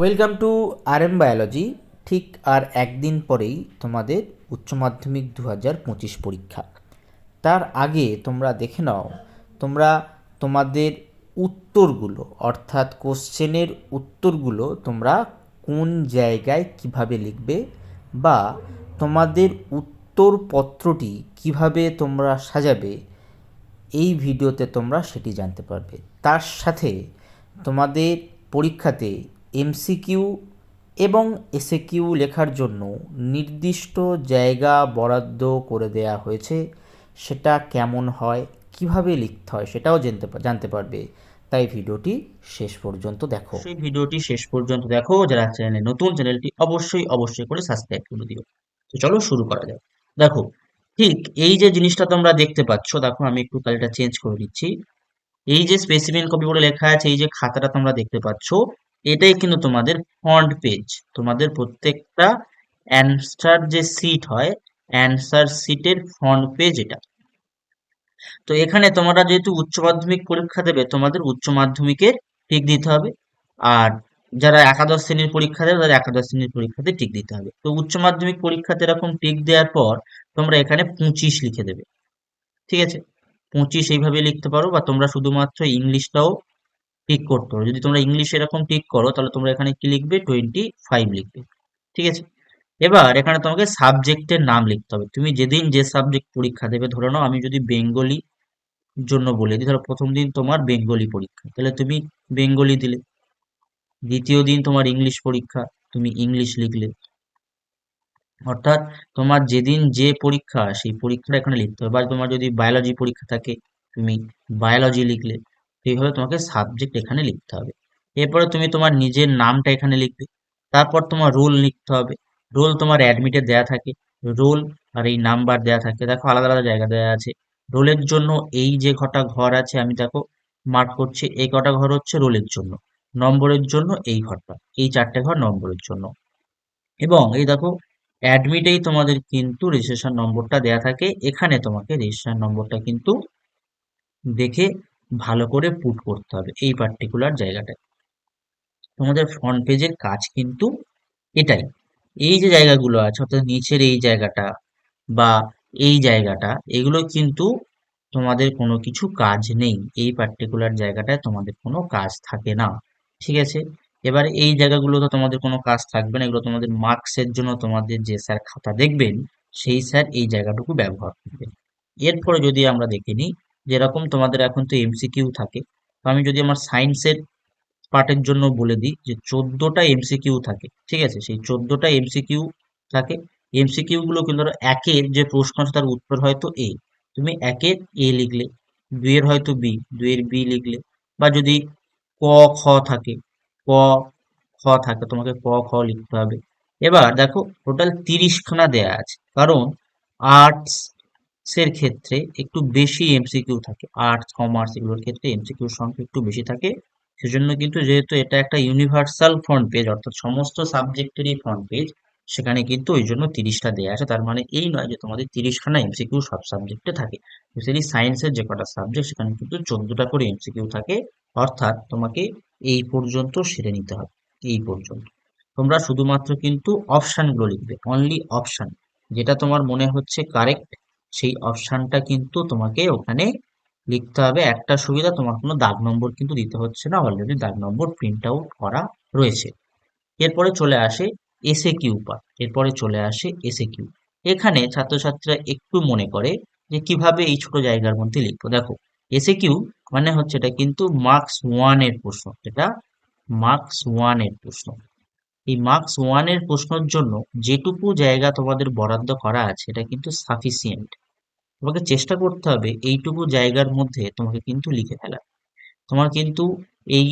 Welcome to R M biology. ঠিক আর একদিন পরেই তোমাদের উচ্চ মাধ্যমিক দু হাজার পঁচিশ পরীক্ষা। তার আগে তোমরা দেখে নাও, তোমরা তোমাদের উত্তরগুলো, অর্থাৎ কোশ্চেনের উত্তরগুলো তোমরা কোন জায়গায় কীভাবে লিখবে বা তোমাদের উত্তরপত্রটি কীভাবে তোমরা সাজাবে, এই ভিডিওতে তোমরা সেটি জানতে পারবে। তার সাথে তোমাদের পরীক্ষাতে এমসিকিউ এবং এসএকিউ লেখার জন্য নির্দিষ্ট জায়গা বরাদ্দ করে দেয়া হয়েছে। সেটা কেমন হয়, কীভাবে লিখতে হয় সেটাও জানতে জানতে পারবে। তাই ভিডিওটি শেষ পর্যন্ত দেখো। সেই ভিডিওটি শেষ পর্যন্ত দেখো। যারা চ্যানেলে নতুন, চ্যানেলটি অবশ্যই অবশ্যই করে সাবস্ক্রাইব করে দিও। তো চলো শুরু করা যাক। দেখো, ঠিক এই যে জিনিসটা তোমরা দেখতে পাচ্ছ, দেখো আমি একটু কালিটা চেঞ্জ করে দিচ্ছি। এই যে স্পেসিমেন কপি বলে লেখা আছে, এই যে খাতাটা তোমরা দেখতে পাচ্ছ এটাই কিন্তু তোমাদের ফ্রন্ট পেজ তোমাদের প্রত্যেকটা অ্যান্সার যে সিট হয় অ্যান্সার সিটের ফ্রন্ট পেজ এটা। তো এখানে তোমরা যেহেতু উচ্চ মাধ্যমিক পরীক্ষা দেবে, তোমাদের উচ্চ মাধ্যমিকের টিক দিতে হবে। আর যারা একাদশ শ্রেণির পরীক্ষা দেবে, তাদের একাদশ শ্রেণির পরীক্ষাতে টিক দিতে হবে। তো উচ্চ মাধ্যমিক পরীক্ষাতে এরকম টিক দেওয়ার পর তোমরা এখানে পঁচিশ লিখে দেবে। ঠিক আছে? পঁচিশ এইভাবে লিখতে পারো বা তোমরা শুধুমাত্র ইংলিশটাও টিক করতে হবে। যদি তোমরা ইংলিশ এরকম টিক করো, তাহলে তোমরা এখানে কি লিখবে? টোয়েন্টি ফাইভ লিখবে। ঠিক আছে? এবার এখানে তোমাকে সাবজেক্টের নাম লিখতে হবে। তুমি যেদিন যে সাবজেক্ট পরীক্ষা দেবে, ধরে নাও আমি যদি বেঙ্গলি জন্য বলে দিই ধরো প্রথম দিন তোমার বেঙ্গলি পরীক্ষা, তাহলে তুমি বেঙ্গলি দিলে। দ্বিতীয় দিন তোমার ইংলিশ পরীক্ষা, তুমি ইংলিশ লিখলে। অর্থাৎ তোমার যেদিন যে পরীক্ষা, সেই পরীক্ষাটা এখানে লিখতে হবে। বা তোমার যদি বায়োলজি পরীক্ষা থাকে, তুমি বায়োলজি লিখলে। এইভাবে তোমাকে সাবজেক্ট এখানে লিখতে হবে। এরপরে তুমি তোমার নিজের নামটা এখানে লিখবে। তারপর তোমার রোল লিখতে হবে। রোল তোমার অ্যাডমিটে দেয়া থাকে। রোল আর এই নাম্বার দেয়া থাকে। দেখো আলাদা আলাদা জায়গা দেয়া আছে। রোলের জন্য এই যে কটা ঘর আছে, আমি দেখো মার্ক করছি, এই কটা ঘর হচ্ছে রোলের জন্য। নম্বরের জন্য এই ঘরটা। এই চারটে ঘর নম্বরের জন্য। এবং এই দেখো অ্যাডমিটেই তোমাদের কিন্তু রেজিস্ট্রেশন নম্বরটা দেয়া থাকে। এখানে তোমাকে রেজিস্ট্রেশন নম্বরটা কিন্তু দেখে ভালো করে পুট করতে হবে এই পার্টিকুলার জায়গাটায়। তোমাদের ফ্রন্ট পেজের কাজ কিন্তু এটাই। এই যে জায়গাগুলো আছে, অর্থাৎ নিচের এই জায়গাটা বা এই জায়গাটা, এগুলো কিন্তু তোমাদের কোনো কিছু কাজ নেই। এই পার্টিকুলার জায়গাটায় তোমাদের কোনো কাজ থাকে না। ঠিক আছে? এবার এই জায়গাগুলো তো তোমাদের কোনো কাজ থাকবে না, এগুলো তোমাদের মার্কসের জন্য তোমাদের যে স্যার খাতা দেখবেন, সেই স্যার এই জায়গাটুকু ব্যবহার করবেন। এরপরে যদি আমরা দেখে নিই যেরকম তোমাদের এখন তো এমসিকিউ থাকে, তো আমি যদি আমার সায়েন্সের পার্টের জন্য বলে দিই যে চোদ্দটা এমসিকিউ থাকে, ঠিক আছে? সেই চোদ্দটা এমসিকিউ থাকে এমসিকিউ গুলো কিন্তু ধরো একের যে প্রশ্ন আছে তার উত্তর হয়তো এ তুমি একের এ লিখলে, দুইয়ের হয়তো বি দুইয়ের বি লিখলে, বা যদি ক, খ থাকে, ক, খ থাকে, তোমাকে ক, খ লিখতে হবে। এবার দেখো টোটাল তিরিশখানা দেয়া আছে, কারণ আর্টস এর ক্ষেত্রে একটু বেশি এমসিকিউ থাকে। আর্টস, কমার্স এগুলোর ক্ষেত্রে এমসিকিউ সংখ্যা একটু বেশি থাকে। সেজন্য কিন্তু যেহেতু এটা একটা ইউনিভার্সাল ফ্রন্ট পেজ অর্থাৎ সমস্ত সাবজেক্টেরই ফ্রন্ট পেজ সেখানে কিন্তু ওই জন্য তিরিশটা দেওয়া আছে। তার মানে এই নয় যে তোমাদের তিরিশখানা এমসিকিউ সব সাবজেক্টে থাকে। স্পেশালি সায়েন্সের যে কটা সাবজেক্ট সেখানে কিন্তু চোদ্দটা করে এমসিকিউ থাকে। অর্থাৎ তোমাকে এই পর্যন্ত সেরে নিতে হবে, এই পর্যন্ত। তোমরা শুধুমাত্র কিন্তু অপশানগুলো লিখবে অনলি অপশান যেটা তোমার মনে হচ্ছে কারেক্ট সেই অপশানটা কিন্তু তোমাকে ওখানে লিখতে হবে। একটা সুবিধা, তোমার কোনো দাগ নম্বর কিন্তু দিতে হচ্ছে না। অলরেডি দাগ নম্বর প্রিন্ট আউট করা রয়েছে। এরপরে চলে আসে এসে কিউ পার্ট এরপরে চলে আসে এসে কিউ এখানে ছাত্রছাত্রীরা একটু মনে করে যে কীভাবে এই ছোট জায়গার মধ্যে লিখব। দেখো এসে কিউ মানে হচ্ছে এটা কিন্তু মার্কস ওয়ানের প্রশ্ন। এটা মার্কস ওয়ানের প্রশ্ন। এই মার্কস ওয়ানের প্রশ্নের জন্য যেটুকু জায়গা তোমাদের বরাদ্দ করা আছে, এটা কিন্তু সাফিসিয়েন্ট তোমাকে চেষ্টা করতে হবে এইটুকু জায়গার মধ্যে তোমাকে কিন্তু লিখে ফেলা। তোমার কিন্তু এই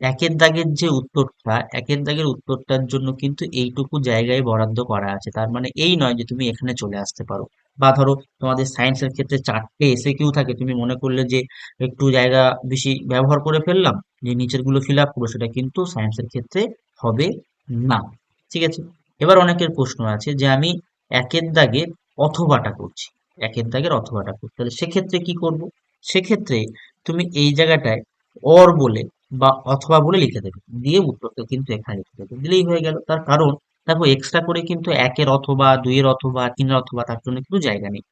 একের দাগের যে উত্তরটা, একের দাগের উত্তরটার জন্য কিন্তু এইটুকু জায়গায় বরাদ্দ করা আছে। তার মানে এই নয় যে তুমি এখানে চলে আসতে পারো। বা ধরো তোমাদের সায়েন্সের ক্ষেত্রে চারটে এসে কিউ থাকে। তুমি মনে করলে যে একটু জায়গা বেশি ব্যবহার করে ফেললাম, যে নিচেরগুলো ফিল আপ করব, সেটা কিন্তু সায়েন্সের ক্ষেত্রে হবে না। ঠিক আছে? এবার অনেকের প্রশ্ন আছে যে আমি একের দাগে অথবাটা করছি। একের দাগের অথবাটা করছি তাহলে সেক্ষেত্রে কি করব? সেক্ষেত্রে তুমি এই জায়গাটায় অর বলে বা অথবা বলে লিখে দেবে। দিয়ে উত্তরটা কিন্তু এখানে লিখে দেবে। দিলেই হয়ে গেল। তার কারণ, দেখো এক্সট্রা করে কিন্তু একের অথবা, দুইয়ের অথবা, তিনের অথবা তার জন্য কিন্তু জায়গা নেই।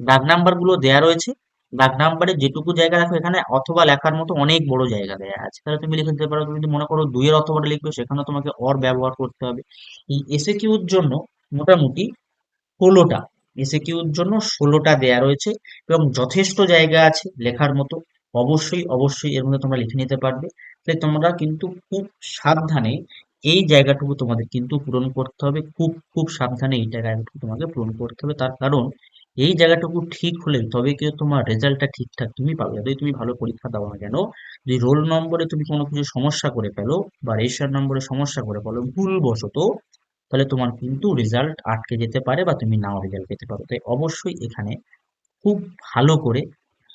দাগ নাম্বারগুলো দেয়া রয়েছে। দাগ নাম্বারে যেটুকু জায়গা রাখো এখানে, অথবা লেখার মতো অনেক বড় জায়গা দেয়া আছে। তাহলে তুমি লিখে দিতে পারো, তুমি যদি মনে করো দুইয়ের অথবাটা লিখবে সেখানে তোমাকে অর ব্যবহার করতে হবে। এই এসে কিউর জন্য মোটামুটি ষোলোটা এসে কিউর জন্য ষোলোটা দেয়া রয়েছে এবং যথেষ্ট জায়গা আছে লেখার মতো। অবশ্যই অবশ্যই এর মধ্যে তোমরা লিখে নিতে পারবে। তাই তোমরা কিন্তু খুব সাবধানে এই জায়গাটুকু তোমাদের কিন্তু পূরণ করতে হবে। খুব খুব সাবধানে এই জায়গাটুকু তোমাকে পূরণ করতে হবে। তার কারণ এই জায়গাটুকু ঠিক হলে তবে কিন্তু তোমার রেজাল্টটা ঠিকঠাক তুমি পাবে। যদি তুমি ভালো পরীক্ষা দাও না কেন, যদি রোল নম্বরে তুমি কোনো কিছু সমস্যা করে ফেলো বা রেজিস্টার নম্বরে সমস্যা করে ফেলো, ভুলবশত তাহলে তোমার কিন্তু রেজাল্ট আটকে যেতে পারে বা তুমি নাও রেজাল্ট পেতে পারো। তাই অবশ্যই এখানে খুব ভালো করে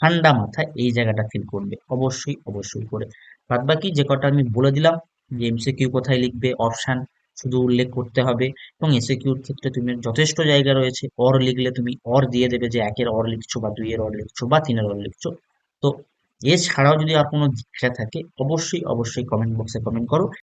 ঠান্ডা মাথায় এই জায়গাটা ফিল করবে। অবশ্যই অবশ্যই করে। বাদ বাকি যে কটা আমি বলে দিলাম, যে এমসিকিউ কোথায় লিখবে অপশান শুধু উল্লেখ করতে হবে এবং এসিকিউর ক্ষেত্রে তুমি যথেষ্ট জায়গা রয়েছে। অর লিখলে তুমি অর দিয়ে দেবে যে একের অর লিখছো বা দুইয়ের অর লিখছো বা তিনের অর লিখছো। তো এছাড়াও যদি আর কোনো জিজ্ঞাসা থাকে, অবশ্যই অবশ্যই কমেন্ট বক্সে কমেন্ট করো।